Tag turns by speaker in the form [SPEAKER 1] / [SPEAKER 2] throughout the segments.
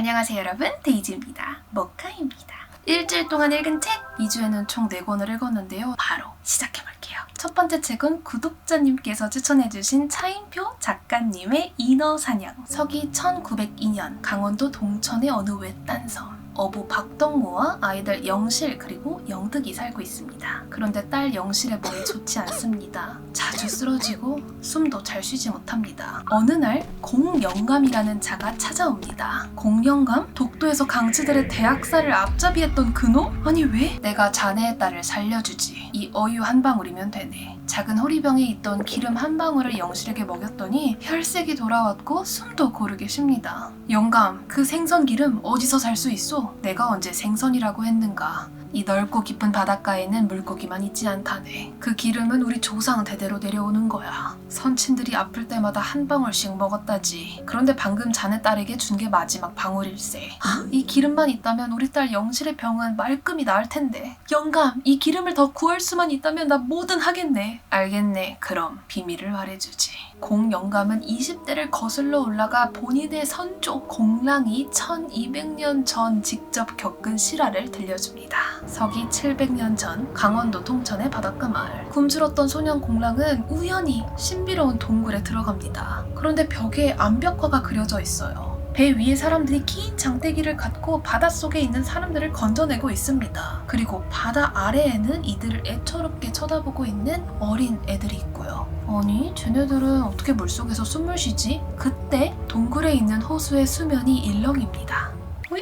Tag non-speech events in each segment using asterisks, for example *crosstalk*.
[SPEAKER 1] 안녕하세요 여러분. 데이지입니다. 모카입니다. 일주일 동안 읽은 책 2주에는 총 4권을 읽었는데요. 바로 시작해볼게요. 첫 번째 책은 구독자님께서 추천해주신 차인표 작가님의 인어 사냥. 서기 1902년 강원도 동천의 어느 외딴 섬 어부 박덕모와 아이들 영실 그리고 영득이 살고 있습니다. 그런데 딸 영실의 몸이 좋지 않습니다. 자주 쓰러지고 숨도 잘 쉬지 못합니다. 어느 날 공영감이라는 자가 찾아옵니다. 공영감? 독도에서 강치들의 대학살을 앞잡이했던 그놈? 아니 왜? 내가 자네의 딸을 살려주지. 이 어유 한 방울이면 되네. 작은 호리병에 있던 기름 한 방울을 영실에게 먹였더니 혈색이 돌아왔고 숨도 고르게 쉽니다. 영감, 그 생선 기름 어디서 살 수 있어? 내가 언제 생선이라고 했는가? 이 넓고 깊은 바닷가에는 물고기만 있지 않다네. 그 기름은 우리 조상 대대로 내려오는 거야. 선친들이 아플 때마다 한 방울씩 먹었다지. 그런데 방금 자네 딸에게 준 게 마지막 방울일세. 이 기름만 있다면 우리 딸 영실의 병은 말끔히 나을 텐데. 영감, 이 기름을 더 구할 수만 있다면 나 뭐든 하겠네. 알겠네. 그럼 비밀을 말해주지. 공영감은 20대를 거슬러 올라가 본인의 선조 공랑이 1200년 전 직접 겪은 실화를 들려줍니다. 서기 700년 전 강원도 통천의 바닷가 마을. 굶주렸던 소년 공랑은 우연히 신비로운 동굴에 들어갑니다. 그런데 벽에 암벽화가 그려져 있어요. 배 위에 사람들이 긴 장대기를 갖고 바닷속에 있는 사람들을 건져내고 있습니다. 그리고 바다 아래에는 이들을 애처롭게 쳐다보고 있는 어린 애들이 있고요. 아니, 쟤네들은 어떻게 물속에서 숨을 쉬지? 그때 동굴에 있는 호수의 수면이 일렁입니다. 어이?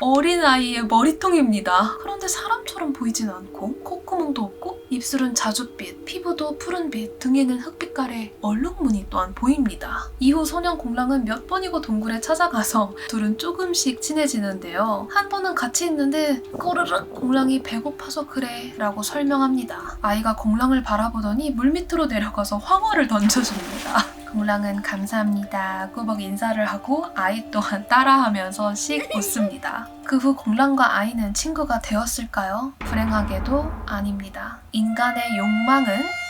[SPEAKER 1] 어린 아이의 머리통입니다. 그런데 사람처럼 보이진 않고 콧구멍도 없고 입술은 자줏빛, 피부도 푸른빛, 등에는 흑빛깔의 얼룩무늬 또한 보입니다. 이후 소년 공랑은 몇 번이고 동굴에 찾아가서 둘은 조금씩 친해지는데요. 한 번은 같이 있는데 꼬르륵 공랑이 배고파서 그래 라고 설명합니다. 아이가 공랑을 바라보더니 물 밑으로 내려가서 황어를 던져줍니다. 공랑은 감사합니다. 꾸벅 인사를 하고 아이 또한 따라하면서 씩 웃습니다. 그 후 공랑과 아이는 친구가 되었을까요? 불행하게도 아닙니다. 인간의 욕망은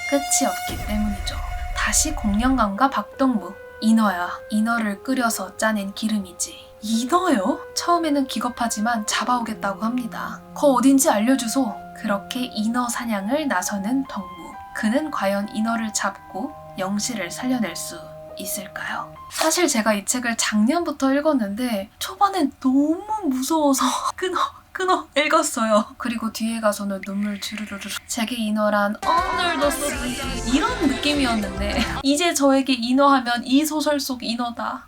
[SPEAKER 1] 끝이 없기 때문이죠. 다시 공룡감과 박동무. 인어야, 인어를 끓여서 짜낸 기름이지. 인어요? 처음에는 기겁하지만 잡아오겠다고 합니다. 거 어딘지 알려주소. 그렇게 인어 사냥을 나서는 덕무. 그는 과연 인어를 잡고 영실을 살려낼 수 있을까요? 사실 제가 이 책을 작년부터 읽었는데 초반엔 너무 무서워서 *laughs* 끊어 끊어 읽었어요. 그리고 뒤에 가서는 눈물 주르르르. 제게 인어란 쓰기 이런 느낌이었는데 *laughs* 이제 저에게 인어하면 이 소설 속 인어다.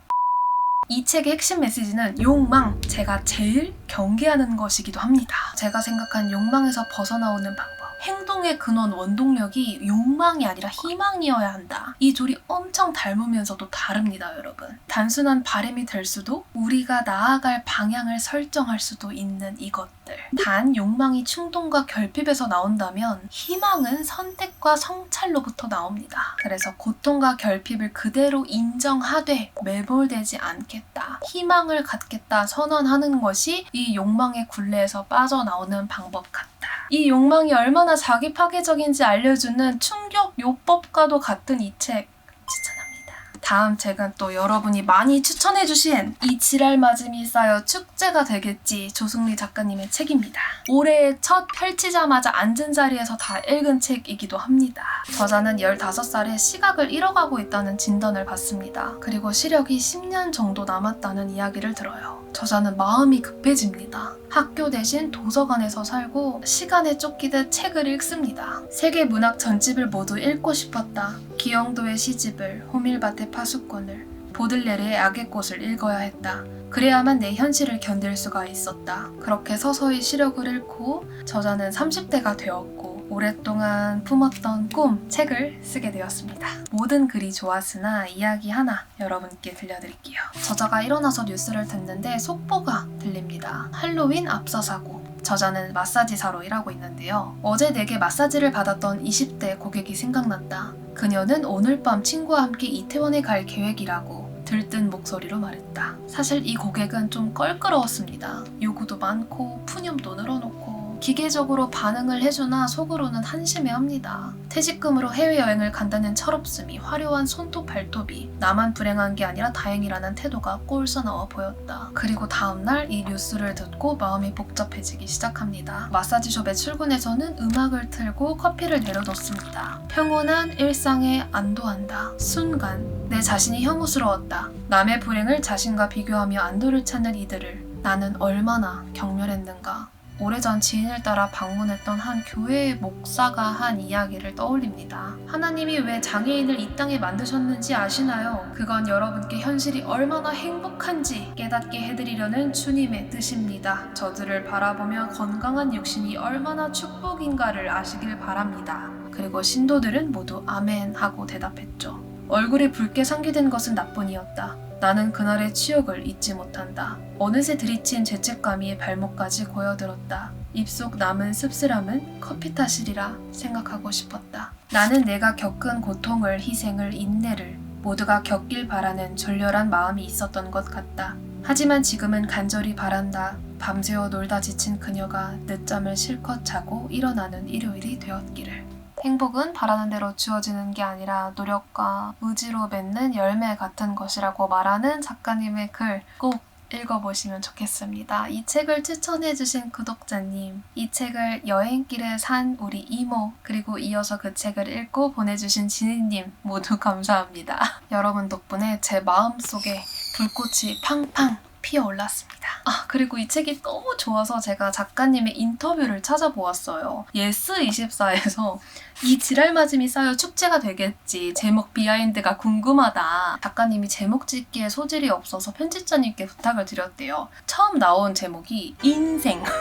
[SPEAKER 1] 이 책의 핵심 메시지는 욕망, 제가 제일 경계하는 것이기도 합니다. 제가 생각한 욕망에서 벗어나오는 방법. 행동의 근원 원동력이 욕망이 아니라 희망이어야 한다. 이 둘이 엄청 닮으면서도 다릅니다, 여러분. 단순한 바램이 될 수도 우리가 나아갈 방향을 설정할 수도 있는 이것들. 단 욕망이 충동과 결핍에서 나온다면 희망은 선택과 성찰로부터 나옵니다. 그래서 고통과 결핍을 그대로 인정하되 매몰되지 않겠다. 희망을 갖겠다 선언하는 것이 이 욕망의 굴레에서 빠져나오는 방법 같다. 이 욕망이 얼마나 자기 파괴적인지 알려주는 충격 요법과도 같은 이 책 추천합니다. 다음 책은 또 여러분이 많이 추천해주신 이 지랄 맞음이 쌓여 축제가 되겠지 조승리 작가님의 책입니다. 올해 첫 펼치자마자 앉은 자리에서 다 읽은 책이기도 합니다. 저자는 15살에 시각을 잃어가고 있다는 진단을 받습니다. 그리고 시력이 10년 정도 남았다는 이야기를 들어요. 저자는 마음이 급해집니다. 학교 대신 도서관에서 살고 시간에 쫓기듯 책을 읽습니다. 세계 문학 전집을 모두 읽고 싶었다. 기영도의 시집을, 호밀밭의 파수꾼을, 보들레르의 악의 꽃을 읽어야 했다. 그래야만 내 현실을 견딜 수가 있었다. 그렇게 서서히 시력을 잃고 저자는 30대가 되었고 오랫동안 품었던 꿈, 책을 쓰게 되었습니다. 모든 글이 좋았으나 이야기 하나 여러분께 들려드릴게요. 저자가 일어나서 뉴스를 듣는데 속보가 들립니다. 할로윈 압사 사고. 저자는 마사지사로 일하고 있는데요. 어제 내게 마사지를 받았던 20대 고객이 생각났다. 그녀는 오늘 밤 친구와 함께 이태원에 갈 계획이라고 들뜬 목소리로 말했다. 사실 이 고객은 좀 껄끄러웠습니다. 요구도 많고 푸념도 늘어놓고 기계적으로 반응을 해주나 속으로는 한심해 합니다. 퇴직금으로 해외여행을 간다는 철없음이 화려한 손톱 발톱이 나만 불행한 게 아니라 다행이라는 태도가 꼴서 나와 보였다. 그리고 다음날 이 뉴스를 듣고 마음이 복잡해지기 시작합니다. 마사지숍에 출근해서는 음악을 틀고 커피를 내려놓습니다. 평온한 일상에 안도한다. 순간 내 자신이 혐오스러웠다. 남의 불행을 자신과 비교하며 안도를 찾는 이들을 나는 얼마나 경멸했는가. 오래전 지인을 따라 방문했던 한 교회의 목사가 한 이야기를 떠올립니다. 하나님이 왜 장애인을 이 땅에 만드셨는지 아시나요? 그건 여러분께 현실이 얼마나 행복한지 깨닫게 해드리려는 주님의 뜻입니다. 저들을 바라보며 건강한 육신이 얼마나 축복인가를 아시길 바랍니다. 그리고 신도들은 모두 아멘 하고 대답했죠. 얼굴이 붉게 상기된 것은 나뿐이었다. 나는 그날의 치욕을 잊지 못한다. 어느새 들이친 죄책감이 발목까지 고여들었다. 입속 남은 씁쓸함은 커피 탓이리라 생각하고 싶었다. 나는 내가 겪은 고통을, 희생을, 인내를 모두가 겪길 바라는 졸렬한 마음이 있었던 것 같다. 하지만 지금은 간절히 바란다. 밤새워 놀다 지친 그녀가 늦잠을 실컷 자고 일어나는 일요일이 되었기를. 행복은 바라는 대로 주어지는 게 아니라 노력과 의지로 맺는 열매 같은 것이라고 말하는 작가님의 글 꼭 읽어보시면 좋겠습니다. 이 책을 추천해주신 구독자님, 이 책을 여행길에 산 우리 이모, 그리고 이어서 그 책을 읽고 보내주신 지니님 모두 감사합니다. *laughs* 여러분 덕분에 제 마음속에 불꽃이 팡팡 피어올랐습니다. 아, 그리고 이 책이 너무 좋아서 제가 작가님의 인터뷰를 찾아보았어요. 예스24에서 *laughs* 이 지랄 맞음이 쌓여 축제가 되겠지. 제목 비하인드가 궁금하다. 작가님이 제목 짓기에 소질이 없어서 편집자님께 부탁을 드렸대요. 처음 나온 제목이 인생. *laughs*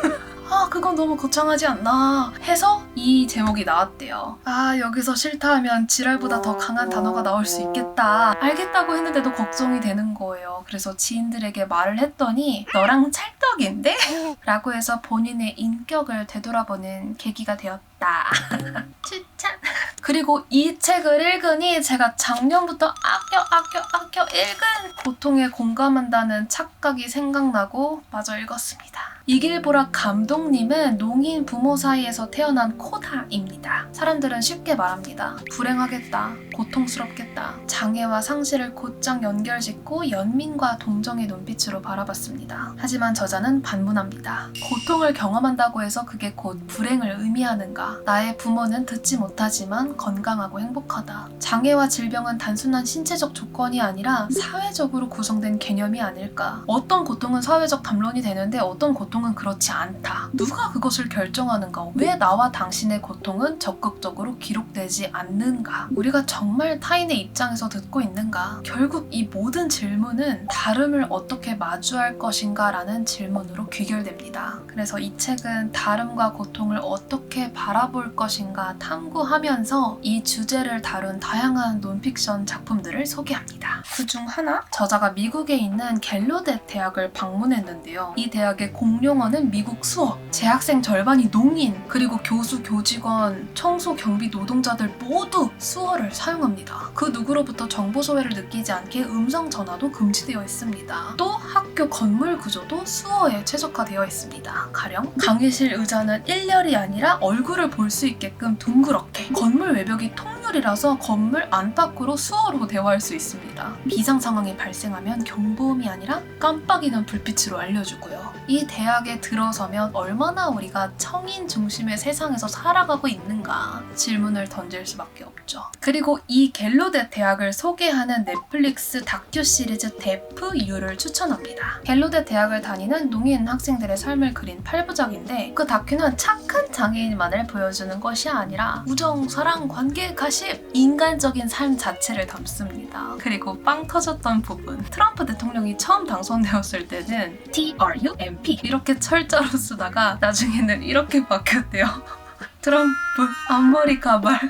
[SPEAKER 1] 아, 그건 너무 거창하지 않나 해서 이 제목이 나왔대요. 아, 여기서 싫다 하면 지랄보다 더 강한 단어가 나올 수 있겠다. 알겠다고 했는데도 걱정이 되는 거예요. 그래서 지인들에게 말을 했더니 너랑 찰떡인데? 라고 해서 본인의 인격을 되돌아보는 계기가 되었다. *laughs* 추천. 그리고 이 책을 읽으니 제가 작년부터 아껴 아껴 아껴 읽은 고통에 공감한다는 착각이 생각나고 마저 읽었습니다. 이길보라 감독님은 농인 부모 사이에서 태어난 코다입니다. 사람들은 쉽게 말합니다. 불행하겠다, 고통스럽겠다, 장애와 상실을 곧장 연결짓고 연민과 동정의 눈빛으로 바라봤습니다. 하지만 저자는 반문합니다. 고통을 경험한다고 해서 그게 곧 불행을 의미하는가? 나의 부모는 듣지 못하지만 건강하고 행복하다. 장애와 질병은 단순한 신체적 조건이 아니라 사회적으로 구성된 개념이 아닐까? 어떤 고통은 사회적 담론이 되는데 어떤 고통은 그렇지 않다. 누가 그것을 결정하는가? 왜 나와 당신의 고통은 적극적으로 기록되지 않는가? 우리가 정말 타인의 입장에서 듣고 있는가? 결국 이 모든 질문은 다름을 어떻게 마주할 것인가 라는 질문으로 귀결됩니다. 그래서 이 책은 다름과 고통을 어떻게 바라 볼 것인가 탐구하면서 이 주제를 다룬 다양한 논픽션 작품들을 소개합니다. 그 중 하나, 저자가 미국에 있는 갤로댓 대학을 방문했는데요. 이 대학의 공용어는 미국 수어, 재학생 절반이 농인, 그리고 교수, 교직원, 청소, 경비 노동자들 모두 수어를 사용합니다. 그 누구로부터 정보 소외를 느끼지 않게 음성 전화도 금지되어 있습니다. 또 학교 건물 구조도 수어에 최적화되어 있습니다. 가령 강의실 의자는 일렬이 아니라 얼굴을 볼 수 있게끔 둥그렇게 건물 외벽이 통유리라서 건물 안팎으로 수어로 대화할 수 있습니다. 비상 상황이 발생하면 경보음이 아니라 깜빡이는 불빛으로 알려주고요. 이 대학에 들어서면 얼마나 우리가 청인 중심의 세상에서 살아가고 있는가 질문을 던질 수밖에 없죠. 그리고 이 갤로댓 대학을 소개하는 넷플릭스 다큐 시리즈 데프 유를 추천합니다. 갤로댓 대학을 다니는 농인 학생들의 삶을 그린 8부작인데 그 다큐는 착한 장애인만을 보여주는 것이 아니라 우정, 사랑, 관계, 가십, 인간적인 삶 자체를 담습니다. 그리고 빵 터졌던 부분 트럼프 대통령이 처음 당선되었을 때는 TRUMP 이렇게 철자로 쓰다가 나중에는 이렇게 바뀌었대요. *laughs* 트럼프 앞머리 가발 *laughs*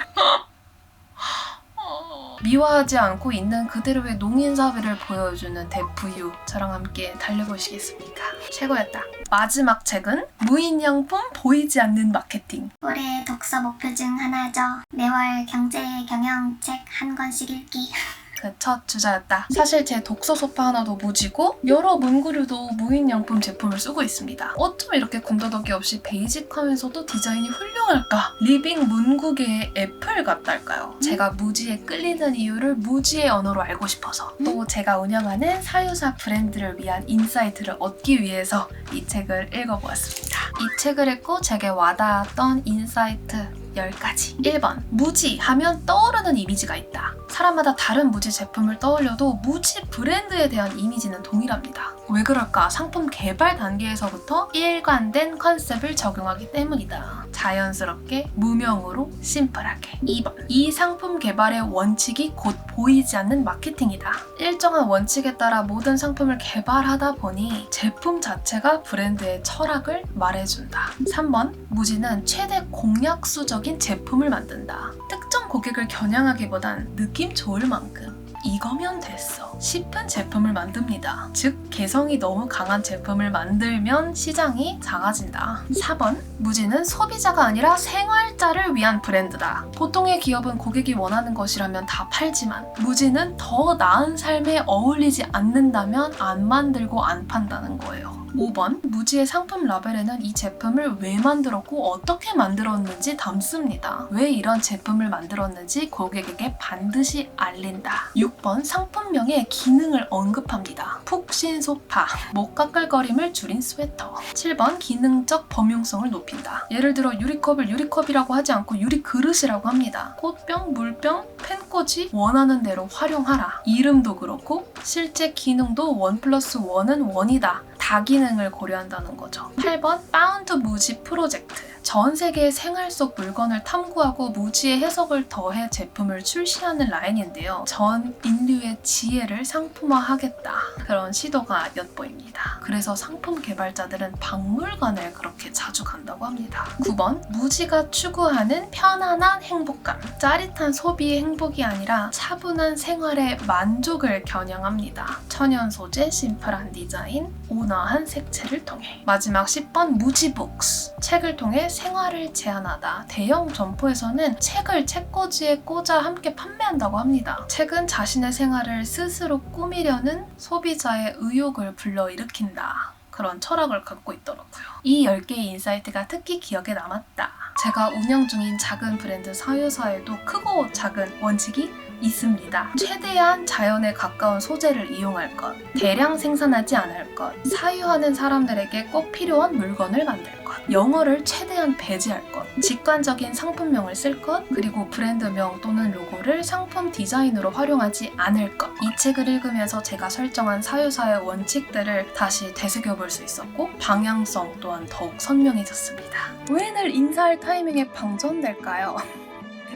[SPEAKER 1] 미화하지 않고 있는 그대로의 농인 사회를 보여주는 데프유 저랑 함께 달려보시겠습니까? 최고였다. 마지막 책은 무인양품 보이지 않는 마케팅.
[SPEAKER 2] 올해 독서 목표 중 하나죠. 매월 경제 경영 책 한 권씩 읽기. *laughs*
[SPEAKER 1] 그 첫 주자였다. 사실 제 독서 소파 하나도 무지고 여러 문구류도 무인양품 제품을 쓰고 있습니다. 어쩜 이렇게 군더더기 없이 베이직하면서도 디자인이 훌륭할까? 리빙 문구계의 애플 같달까요? 제가 무지에 끌리는 이유를 무지의 언어로 알고 싶어서 또 제가 운영하는 사유사 브랜드를 위한 인사이트를 얻기 위해서 이 책을 읽어보았습니다. 이 책을 읽고 제게 와닿았던 인사이트 10가지. 1번. 무지 하면 떠오르는 이미지가 있다. 사람마다 다른 무지 제품을 떠올려도 무지 브랜드에 대한 이미지는 동일합니다. 왜 그럴까? 상품 개발 단계에서부터 일관된 컨셉을 적용하기 때문이다. 자연스럽게, 무명으로, 심플하게. 2번. 이 상품 개발의 원칙이 곧 보이지 않는 마케팅이다. 일정한 원칙에 따라 모든 상품을 개발하다 보니 제품 자체가 브랜드의 철학을 말해준다. 3번. 무지는 최대 공약수적인 제품을 만든다. 특정 고객을 겨냥하기보단 느낌 좋을 만큼 이거면 됐어 싶은 제품을 만듭니다. 즉 개성이 너무 강한 제품을 만들면 시장이 작아진다. 4번 무지는 소비자가 아니라 생활자를 위한 브랜드다. 보통의 기업은 고객이 원하는 것이라면 다 팔지만 무지는 더 나은 삶에 어울리지 않는다면 안 만들고 안 판다는 거예요. 5번 무지의 상품 라벨에는 이 제품을 왜 만들었고 어떻게 만들었는지 담습니다. 왜 이런 제품을 만들었는지 고객에게 반드시 알린다. 6번 상품명에 기능을 언급합니다. 푹신 소파, 목 까끌거림을 줄인 스웨터. 7번 기능적 범용성을 높인다. 예를 들어 유리컵을 유리컵이라고 하지 않고 유리그릇이라고 합니다. 꽃병, 물병, 펜꽂이 원하는 대로 활용하라. 이름도 그렇고 실제 기능도 원 플러스 원은 원이다. 다기능을 고려한다는 거죠. 8번 파운드 무지 프로젝트. 전 세계의 생활 속 물건을 탐구하고 무지의 해석을 더해 제품을 출시하는 라인인데요. 전 인류의 지혜를 상품화하겠다. 그런 시도가 엿보입니다. 그래서 상품 개발자들은 박물관을 그렇게 자주 간다고 합니다. 9번 무지가 추구하는 편안한 행복감. 짜릿한 소비의 행복이 아니라 차분한 생활의 만족을 겨냥합니다. 천연 소재, 심플한 디자인, 온화한 색채를 통해. 마지막 10번 무지북스. 책을 통해 생활을 제한하다. 대형 점포에서는 책을 책꽂이에 꽂아 함께 판매한다고 합니다. 책은 자신의 생활을 스스로 꾸미려는 소비자의 의욕을 불러일으킨다. 그런 철학을 갖고 있더라고요. 이 10개의 인사이트가 특히 기억에 남았다. 제가 운영 중인 작은 브랜드 사유사에도 크고 작은 원칙이 있습니다. 최대한 자연에 가까운 소재를 이용할 것, 대량 생산하지 않을 것, 사유하는 사람들에게 꼭 필요한 물건을 만들 것, 영어를 최대한 배제할 것, 직관적인 상품명을 쓸 것, 그리고 브랜드명 또는 로고를 상품 디자인으로 활용하지 않을 것. 이 책을 읽으면서 제가 설정한 사유사의 원칙들을 다시 되새겨 볼 수 있었고, 방향성 또한 더욱 선명해졌습니다. 왜 늘 인사할 타이밍에 방전될까요?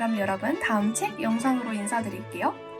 [SPEAKER 1] 그럼 여러분 다음 책 영상으로 인사드릴게요.